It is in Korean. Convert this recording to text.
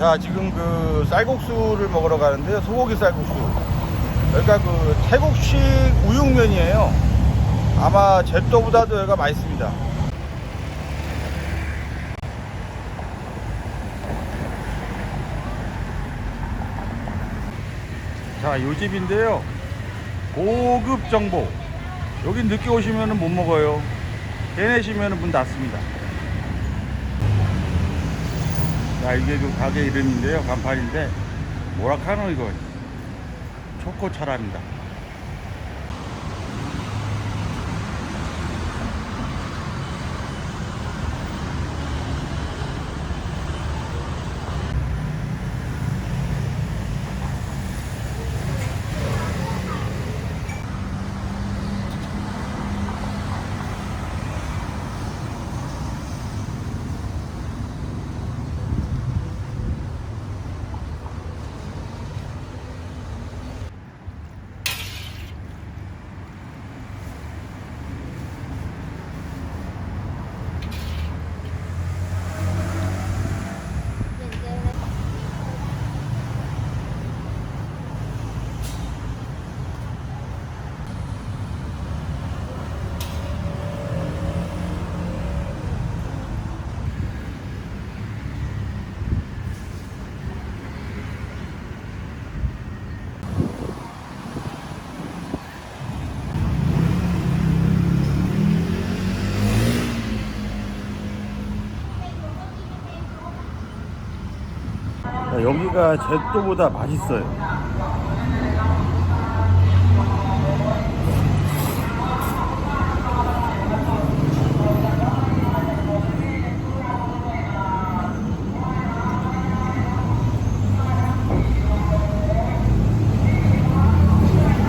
자, 지금 그 쌀국수를 먹으러 가는데요. 소고기 쌀국수. 여기가 그 태국식 우육면이에요. 아마 제또보다도 여기가 맛있습니다. 자, 요 집인데요. 고급 정보. 여기 늦게 오시면 못 먹어요. 해내시면 문 닫습니다. 자, 이게 그 가게 이름인데요. 간판인데. 뭐라 카노 이거. 초코차랍니다. 여기가 제또보다 맛있어요.